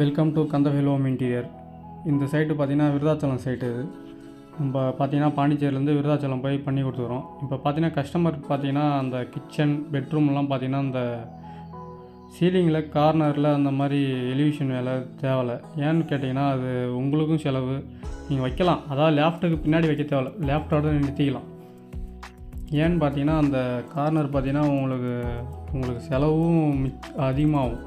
Welcome to Kandavel home interior இந்த site பார்த்தீங்கன்னா Virudhachalam site இது. நம்ம பார்த்தீங்கன்னா பாண்டிச்சேரிலேருந்து விருதாச்சலம் போய் பண்ணி கொடுத்துருவோம் இப்போ பார்த்தீங்கன்னா கஸ்டமர் பார்த்திங்கன்னா அந்த கிச்சன் பெட்ரூம்லாம் பார்த்திங்கன்னா அந்த சீலிங்கில் கார்னரில் அந்த மாதிரி எலிவேஷன் வேலை தேவையில்ல ஏன்னு கேட்டிங்கன்னா அது உங்களுக்கும் செலவு. நீங்கள் வைக்கலாம். அதாவது லேஃப்ட்டுக்கு பின்னாடி வைக்க தேவையில்ல லேஃப்டோட நிறுத்திக்கலாம். ஏன்னு பார்த்தீங்கன்னா அந்த கார்னர் பார்த்திங்கன்னா உங்களுக்கு உங்களுக்கு செலவும் மிச் அதிகமாகும்.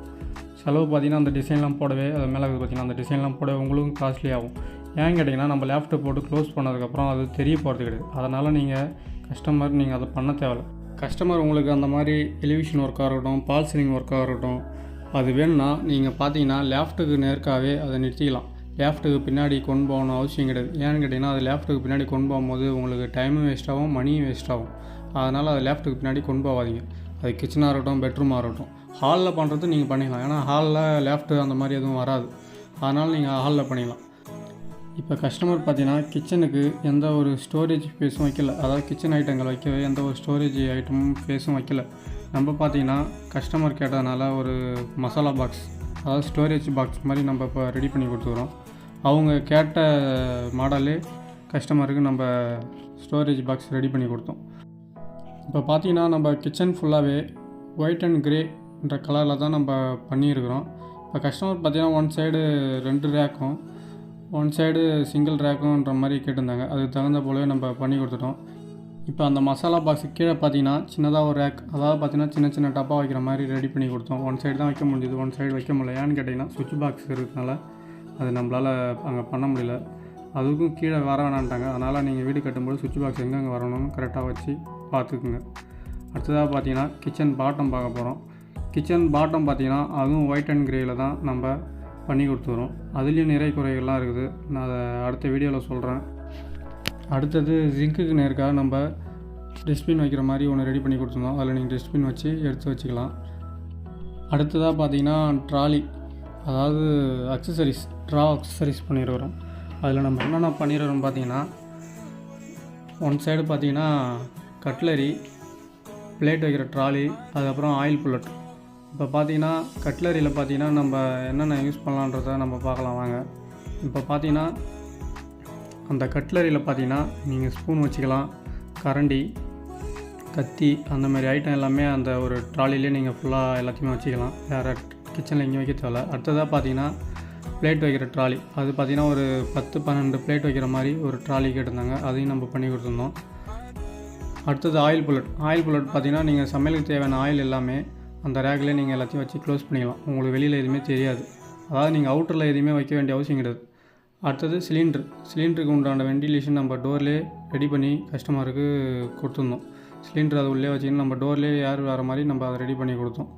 செலவு பார்த்தீங்கன்னா அந்த டிசைன்லாம் போடவே அது மேலே பார்த்தீங்கன்னா அந்த டிசைன்லாம் போடவே உங்களுக்கும் காஸ்ட்லி ஆகும். ஏன் கேட்டிங்கன்னா நம்ம லேப்டாப் போட்டு க்ளோஸ் பண்ணதுக்கப்புறம் அது தெரிய போகிறது கிடையாது. அதனால் நீங்கள் கஸ்டமர் நீங்கள் அதை பண்ண தேவையில்ல. கஸ்டமர் உங்களுக்கு அந்த மாதிரி எலிவிஷன் ஒர்க்காக இருக்கட்டும் பால் சீலிங் ஒர்க்காக இருக்கட்டும் அது வேணும்னா நீங்கள் பார்த்தீங்கன்னா லேஃப்ட்டுக்கு நேர்க்காகவே அதை நிறுத்திக்கலாம். லேஃப்ட்டுக்கு பின்னாடி கொண்டு போகணும் அவசியம் கிடையாது. ஏன்னு கேட்டிங்கன்னா அது லேஃப்ட்டுக்கு பின்னாடி கொண்டு போகும்போது உங்களுக்கு டைமும் வேஸ்ட் ஆகும் மணியும் வேஸ்ட் ஆகும். அதனால் அது லேஃப்ட்டுக்கு பின்னாடி கொண்டு போகாதீங்க. அது கிச்சனாக இருக்கட்டும் பெட்ரூமாக இருக்கட்டும். ஹாலில் பண்ணுறது நீங்கள் பண்ணிக்கலாம். ஏன்னா ஹாலில் லேஃப்ட்டு அந்த மாதிரி எதுவும் வராது. அதனால் நீங்கள் ஹாலில் பண்ணிக்கலாம். இப்போ கஸ்டமர் பார்த்தீங்கன்னா கிச்சனுக்கு எந்த ஒரு ஸ்டோரேஜ் ஸ்பேஸும் வைக்கல. அதாவது கிச்சன் ஐட்டங்கள் வைக்கவே எந்த ஒரு ஸ்டோரேஜ் ஐட்டமும் ஸ்பேஸும் வைக்கல. நம்ம பார்த்தீங்கன்னா கஸ்டமர் கேட்டதுனால ஒரு மசாலா பாக்ஸ் அதாவது ஸ்டோரேஜ் பாக்ஸ் மாதிரி நம்ம இப்போ ரெடி பண்ணி கொடுத்துக்குறோம். அவங்க கேட்ட மாடலே கஸ்டமருக்கு நம்ம ஸ்டோரேஜ் பாக்ஸ் ரெடி பண்ணி கொடுத்தோம். இப்போ பார்த்தீங்கன்னா நம்ம கிச்சன் ஃபுல்லாகவே ஒயிட் அண்ட் கிரேன்ற கலரில் தான் நம்ம பண்ணியிருக்கிறோம். இப்போ கஸ்டமர் பார்த்தீங்கன்னா ஒன் சைடு ரெண்டு ரேக்கும் ஒன் சைடு சிங்கிள் ரேக்குன்ற மாதிரி கேட்டிருந்தாங்க. அதுக்கு தகுந்த போலவே நம்ம பண்ணி கொடுத்துட்டோம். இப்போ அந்த மசாலா பாக்ஸ் கீழே பார்த்தீங்கன்னா சின்னதாக ஒரு ரேக் அதாவது பார்த்தீங்கன்னா சின்ன சின்ன டப்பா வைக்கிற மாதிரி ரெடி பண்ணி கொடுத்தோம். ஒன் சைடு தான் வைக்க முடிஞ்சது. ஒன் சைடு வைக்க முடியல ஏன்னு கேட்டிங்கன்னா சுவிட்ச் பாக்ஸ் இருக்கிறதுனால அது நம்மளால் அங்கே பண்ண முடியல. அதுக்கும் கீழே வர வேணான்ட்டாங்க அதனால் நீங்கள் வீடு கட்டும்போது சுவிட்ச் பாக்ஸ் எங்கெங்கே வரணும்னு கரெக்டாக வச்சு பார்த்துக்குங்க. அடுத்ததாக பார்த்தீங்கன்னா கிச்சன் பாட்டம் பார்க்க போகிறோம் கிச்சன் பாட்டம் பார்த்தீங்கன்னா அதுவும் ஒயிட் அண்ட் க்ரேயில் தான் நம்ம பண்ணி கொடுத்துறோம் அதுலேயும் நிறை குறைகள்லாம் இருக்குது. நான் அதை அடுத்த வீடியோவில் சொல்கிறேன் அடுத்தது ஜிங்குக்கு நேருக்காக நம்ம டஸ்ட்பின் வைக்கிற மாதிரி ஒன்று ரெடி பண்ணி கொடுத்துருந்தோம். அதில் நீங்கள் டஸ்ட்பின் வச்சு எடுத்து வச்சுக்கலாம். அடுத்ததாக பார்த்தீங்கன்னா ட்ராலி அதாவது அக்சசரிஸ் ட்ரா அக்சசரிஸ் பண்ணிடுறோம் அதில் நம்ம என்னென்ன பண்ணிடுறோம் பார்த்தீங்கன்னா ஒன் சைடு பார்த்தீங்கன்னா கட்லரி பிளேட் வைக்கிற ட்ராலி அதுக்கப்புறம் ஆயில் புல்லட் இப்போ பார்த்தீங்கன்னா கட்லரியில் பார்த்தீங்கன்னா நம்ம என்னென்ன யூஸ் பண்ணலான்றத நம்ம பார்க்கலாம் வாங்க. இப்போ பார்த்தீங்கன்னா அந்த கட்லரியில் பார்த்தீங்கன்னா நீங்கள் ஸ்பூன் வச்சுக்கலாம். கரண்டி கத்தி அந்த மாதிரி ஐட்டம் எல்லாமே அந்த ஒரு ட்ராலிலே நீங்கள் ஃபுல்லாக எல்லாத்தையுமே வச்சுக்கலாம். வேறு கிச்சனில் எங்கேயும் வைக்க தேவையில்ல. அடுத்ததாக பார்த்தீங்கன்னா பிளேட் வைக்கிற ட்ராலி. அது பார்த்தீங்கன்னா ஒரு பத்து பன்னெண்டு பிளேட் வைக்கிற மாதிரி ஒரு ட்ராலி கேட்டிருந்தாங்க. அதையும் நம்ம பண்ணி கொடுத்துருந்தோம். அடுத்தது ஆயில் புல்லட் ஆயில் புல்லட் பார்த்தீங்கன்னா நீங்கள் சமையலுக்கு தேவையான ஆயில் எல்லாமே அந்த ரேக்லேயே நீங்கள் எல்லாத்தையும் வச்சு க்ளோஸ் பண்ணிக்கலாம். உங்களுக்கு வெளியில் எதுவுமே தெரியாது. அதாவது நீங்கள் அவுட்டரில் எதுவுமே வைக்க வேண்டிய அவசியம் கிடையாது. அடுத்தது சிலிண்டர் சிலிண்டருக்கு உண்டான வெண்டிலேஷன் நம்ம டோர்லேயே ரெடி பண்ணி கஸ்டமருக்கு கொடுத்துருந்தோம் சிலிண்டர் அது உள்ளே வச்சிங்கன்னா நம்ம டோர்லேயே ஏர் வர மாதிரி நம்ம அதை ரெடி பண்ணி கொடுத்தோம்.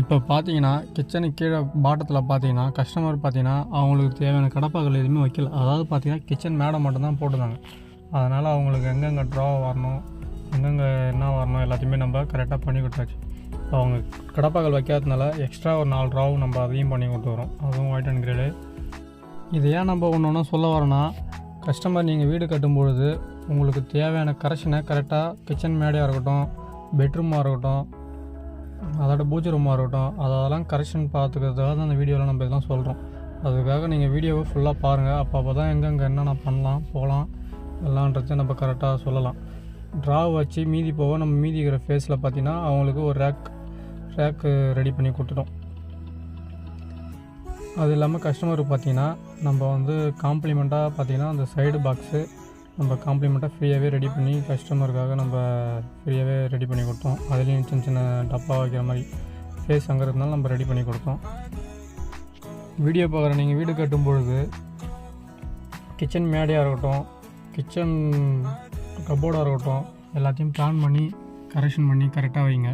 இப்போ பார்த்தீங்கன்னா கிச்சனுக்கு கீழே பாட்டத்தில் பார்த்தீங்கன்னா கஸ்டமர் பார்த்தீங்கன்னா அவங்களுக்கு தேவையான கடப்பாக்கள் எதுவுமே வைக்கல. அதாவது பார்த்தீங்கன்னா கிச்சன் மேடை மட்டும்தான் போட்டிருந்தாங்க. அதனால் அவங்களுக்கு எங்கெங்கே ட்ரா வரணும் எங்கெங்கே என்ன வரணும் எல்லாத்தையுமே நம்ம கரெக்டாக பண்ணி கொடுத்தாச்சு. இப்போ அவங்க கடப்பாக்கள் வைக்காததுனால எக்ஸ்ட்ரா ஒரு நாலு ட்ராவும் நம்ம அதையும் பண்ணி கொடுத்துறோம் அதுவும் ஒயிட் அண்ட் கிரேடு இது ஏன் நம்ம ஒன்று ஒன்று சொல்ல வரோன்னா கஸ்டமர் நீங்கள் வீடு கட்டும்பொழுது உங்களுக்கு தேவையான கரெக்ஷனை கரெக்டாக கிச்சன் மேடையாக இருக்கட்டும் பெட்ரூமாக இருக்கட்டும் அதோட பூஜை ரூமாக இருக்கட்டும் அதெல்லாம் கரெக்ஷன் பார்த்துக்கிறதுக்காக தான் அந்த வீடியோவில் நம்ம இதெல்லாம் சொல்கிறோம் அதுக்காக நீங்கள் வீடியோவை ஃபுல்லாக பாருங்கள் அப்போ அப்போ தான் எங்கெங்கே என்னென்ன பண்ணலாம் போகலாம். எல்லான்றதை நம்ம கரெக்டாக சொல்லலாம். ட்ரா வச்சு மீதி போக நம்ம மீதி இருக்கிற ஃபேஸில் பார்த்தீங்கன்னா அவங்களுக்கு ஒரு ரேக் ரேக்கு ரெடி பண்ணி கொடுத்துட்டோம். அது இல்லாமல் கஸ்டமருக்கு பார்த்தீங்கன்னா நம்ம வந்து காம்ப்ளிமெண்ட்டாக பார்த்தீங்கன்னா அந்த சைடு பாக்ஸு நம்ம காம்ப்ளிமெண்ட்டாக ஃப்ரீயாகவே ரெடி பண்ணி கஸ்டமருக்காக நம்ம ஃப்ரீயாகவே ரெடி பண்ணி கொடுத்தோம். அதுலேயும் சின்ன சின்ன டப்பா வைக்கிற மாதிரி ஃபேஸ் அங்கே இருந்தாலும் நம்ம ரெடி பண்ணி கொடுத்தோம். வீடியோ பார்க்குற நீங்கள் வீடு கட்டும் பொழுது கிச்சன் மேடையாக இருக்கட்டும் கிச்சன் கபோர்டாக இருக்கட்டும் எல்லாத்தையும் பிளான் பண்ணி கரெக்ஷன் பண்ணி கரெக்டாக வைங்க.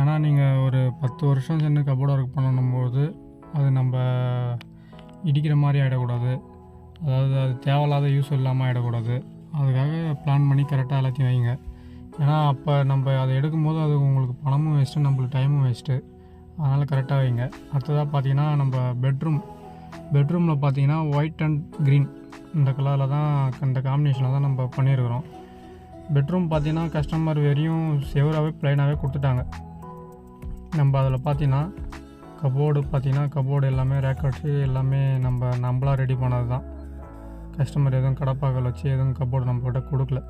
ஏன்னா நீங்கள் ஒரு பத்து வருஷம் சென்று கபோர்டு ஒர்க் பண்ணணும்போது அது நம்ம இடிக்கிற மாதிரி ஆகிடக்கூடாது அதாவது அது தேவையில்லாத யூஸ் இல்லாமல் ஆகிடக்கூடாது அதுக்காக பிளான் பண்ணி கரெக்டாக எல்லாத்தையும் வைங்க. ஏன்னா அப்போ நம்ம அதை எடுக்கும்போது அது உங்களுக்கு பணமும் வேஸ்ட்டு நம்மளுக்கு டைமும் வேஸ்ட்டு அதனால் கரெக்டாக வைங்க. அடுத்ததாக பார்த்தீங்கன்னா நம்ம பெட்ரூம் பெட்ரூமில் பார்த்தீங்கன்னா ஒயிட் அண்ட் க்ரீன் இந்த கலரில் தான் இந்த காம்பினேஷனில் தான் நம்ம பண்ணியிருக்கிறோம். பெட்ரூம் பார்த்தீங்கன்னா கஸ்டமர் வெறியும் செவராகவே ப்ளைனாகவே கொடுத்துட்டாங்க. நம்ம அதில் பார்த்தீங்கன்னா கபோர்டு பார்த்தீங்கன்னா கபோர்டு எல்லாமே ரேக்கட்ஸு எல்லாமே நம்ம நம்மளாக ரெடி பண்ணது தான் கஸ்டமர் எதுவும் கடப்பாக்கள் வச்சு எதுவும் கபோர்டு நம்மகிட்ட கொடுக்கல.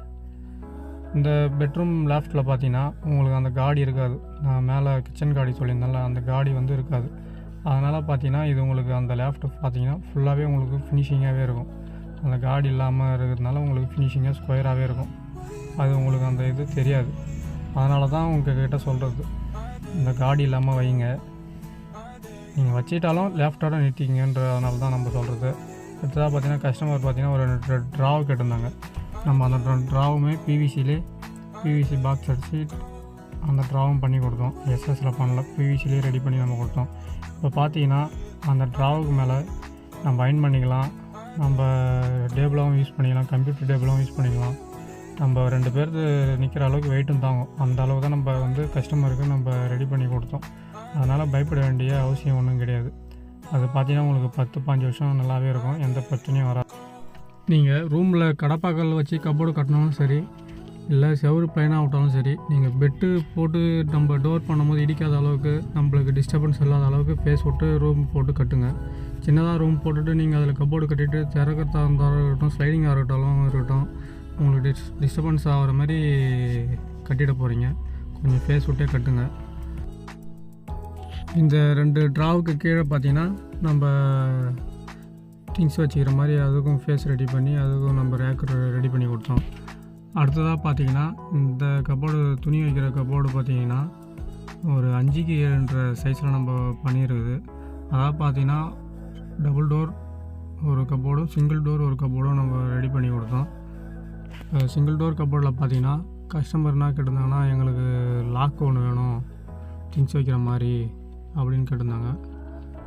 இந்த பெட்ரூம் லெஃப்ட்டில் பார்த்தீங்கன்னா உங்களுக்கு அந்த காடி இருக்காது. நான் மேலே கிச்சன் காடி சொல்லியிருந்தேன்ல அந்த காடி வந்து இருக்காது. அதனால் பார்த்தீங்கன்னா இது உங்களுக்கு அந்த லேஃப்ட் பார்த்தீங்கன்னா ஃபுல்லாகவே உங்களுக்கு ஃபினிஷிங்காகவே இருக்கும். அந்த காடி இல்லாமல் இருக்கிறதுனால உங்களுக்கு ஃபினிஷிங்காக ஸ்கொயராகவே இருக்கும். அது உங்களுக்கு அந்த இது தெரியாது. அதனால தான் உங்ககிட்ட சொல்கிறது இந்த காடி இல்லாமல் வைங்க. நீங்கள் வச்சிட்டாலும் லெஃப்டோட நிறுத்திங்கன்றதுனால தான் நம்ம சொல்கிறது அடுத்ததாக பார்த்தீங்கன்னா கஸ்டமர் பார்த்தீங்கன்னா ஒரு ரெண்டு ட்ராவ் கேட்டிருந்தாங்க. நம்ம அந்த ட்ராவுமே பிவிசிலே பிவிசி பாக்ஸ் அடிச்சு அந்த ட்ராவும் பண்ணி கொடுத்தோம். எஸ்எஸில் பண்ணல. பிவிசிலே ரெடி பண்ணி நம்ம கொடுத்தோம். இப்போ பார்த்தீங்கன்னா அந்த ட்ராவுக்கு மேலே நம்ம அயன் பண்ணிக்கலாம். நம்ம டேபிளாகவும் யூஸ் பண்ணிக்கலாம். கம்ப்யூட்டர் டேபிளாகவும் யூஸ் பண்ணிக்கலாம். நம்ம ரெண்டு பேருக்கு நிற்கிற அளவுக்கு வெயிட்டும் தாங்கும். அந்த அளவு தான் நம்ம வந்து கஸ்டமருக்கு நம்ம ரெடி பண்ணி கொடுத்தோம். அதனால் பயப்பட வேண்டிய அவசியம் ஒன்றும் கிடையாது. அது பார்த்தீங்கன்னா உங்களுக்கு பத்து பாஞ்சு வருஷம் நல்லாவே இருக்கும். எந்த பிரச்சனையும் வராது. நீங்கள் ரூமில் கடப்பாக்கல் வச்சு கப்போர்டு கட்டினாலும் சரி இல்லை செவரு பிளைனாக விட்டாலும் சரி நீங்கள் பெட்டு போட்டு நம்ம டோர் பண்ணும்போது இடிக்காத அளவுக்கு நம்மளுக்கு டிஸ்டர்பன்ஸ் இல்லாத அளவுக்கு ஃபேஸ் விட்டு ரூம் போட்டு கட்டுங்க. சின்னதாக ரூம் போட்டுட்டு நீங்கள் அதில் கப்போர்டு கட்டிட்டு திறக்கிறதா இருந்தாலும் இருக்கட்டும் ஸ்லைடிங்காக இருக்கட்டும் இருக்கட்டும் உங்களுக்கு டிஸ் டிஸ்டர்பன்ஸ் ஆகிற மாதிரி கட்டிட போகிறீங்க கொஞ்சம் ஃபேஸ் விட்டே கட்டுங்க. இந்த ரெண்டு ட்ராவுக்கு கீழே பார்த்தீங்கன்னா நம்ம திங்ஸ் வச்சுக்கிற மாதிரி அதுக்கும் ஃபேஸ் ரெடி பண்ணி அதுக்கும் நம்ம ரேக் ரெடி பண்ணி கொடுத்தோம். அடுத்ததாக பார்த்தீங்கன்னா இந்த கபோர்டு துணி வைக்கிற கபோர்டு பார்த்தீங்கன்னா ஒரு அஞ்சுக்கு ஏழுன்ற சைஸில் நம்ம பண்ணியிருக்குது அதாவது பார்த்தீங்கன்னா டபுள் டோர் ஒரு கபோர்டும் சிங்கிள் டோர் ஒரு கபோர்டும் நம்ம ரெடி பண்ணி கொடுத்தோம். சிங்கிள் டோர் கபோர்டில் பார்த்தீங்கன்னா கஸ்டமர் என்ன கேட்டிருந்தாங்கன்னா எங்களுக்கு லாக் ஒன்று வேணும் திங்ஸ் வைக்கிற மாதிரி அப்படின்னு கேட்டிருந்தாங்க.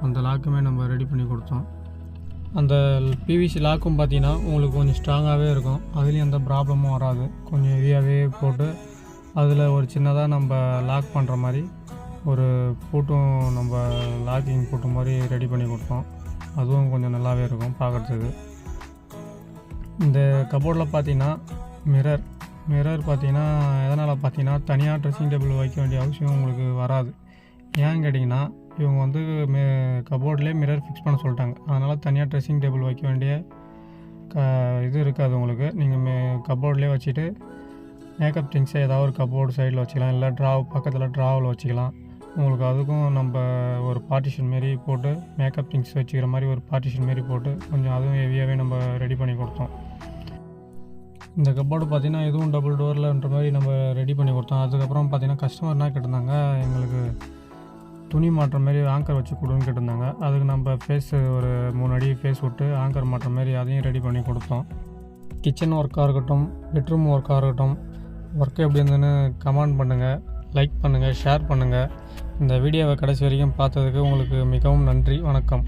அந்த லாக்குமே நம்ம ரெடி பண்ணி கொடுத்தோம். அந்த பிவிசி லாக்கும் பார்த்தீங்கன்னா உங்களுக்கு கொஞ்சம் ஸ்ட்ராங்காகவே இருக்கும். அதுலேயும் எந்த ப்ராப்ளமும் வராது. கொஞ்சம் ஹெவியாகவே போட்டு அதில் ஒரு சின்னதாக நம்ம லாக் பண்ணுற மாதிரி ஒரு பூட்டும் நம்ம லாக்கிங் பூட்டு மாதிரி ரெடி பண்ணி கொடுத்தோம் அதுவும் கொஞ்சம் நல்லாவே இருக்கும் பார்க்குறதுக்கு. இந்த கபோர்டில் பார்த்தீங்கன்னா மிரர் மிரர் பார்த்தீங்கன்னா எதனால் பார்த்தீங்கன்னா தனியாக ட்ரெஸ்ஸிங் டேபிள் வைக்க வேண்டிய அவசியம் உங்களுக்கு வராது. ஏன்னு கேட்டிங்கன்னா இவங்க வந்து மே கபோர்ட்லேயே மிரர் ஃபிக்ஸ் பண்ண சொல்லிட்டாங்க. அதனால் தனியாக ட்ரெஸ்ஸிங் டேபிள் வைக்க வேண்டிய க இது இருக்காது உங்களுக்கு. நீங்கள் மே கபோர்ட்லேயே வச்சுட்டு மேக்கப் திங்ஸை ஏதாவது ஒரு கபோர்டு சைடில் வச்சுக்கலாம். இல்லை ட்ராவ் பக்கத்தில் ட்ராவில் வச்சுக்கலாம். உங்களுக்கு அதுக்கும் நம்ம ஒரு பார்ட்டிஷன் மாரி போட்டு மேக்கப் திங்ஸ் வச்சுக்கிற மாதிரி ஒரு பார்ட்டிஷன் மாரி போட்டு கொஞ்சம் அதுவும் ஹெவியாகவே நம்ம ரெடி பண்ணி கொடுத்தோம். இந்த கபோர்டு பார்த்தீங்கன்னா இதுவும் டபுள் டோர்லன்ற மாதிரி நம்ம ரெடி பண்ணி கொடுத்தோம். அதுக்கப்புறம் பார்த்திங்கன்னா கஸ்டமர் என்ன கேட்டிருந்தாங்க. எங்களுக்கு துணி மாட்டுற மாதிரி ஆங்கர் வச்சு கொடுன்னு கேட்டிருந்தாங்க. அதுக்கு நம்ம ஃபேஸ் ஒரு மூணு அடி ஃபேஸ் விட்டு ஆங்கர் மாட்டுற மாதிரி அதையும் ரெடி பண்ணி கொடுத்தோம். கிச்சன் ஒர்க்காக இருக்கட்டும் பெட்ரூம் ஒர்க்காக இருக்கட்டும் ஒர்க் எப்படி இருந்ததுன்னு கமெண்ட் பண்ணுங்கள் லைக் பண்ணுங்கள் ஷேர் பண்ணுங்கள் இந்த வீடியோவை கடைசி வரைக்கும் பார்த்ததுக்கு உங்களுக்கு மிகவும் நன்றி வணக்கம்.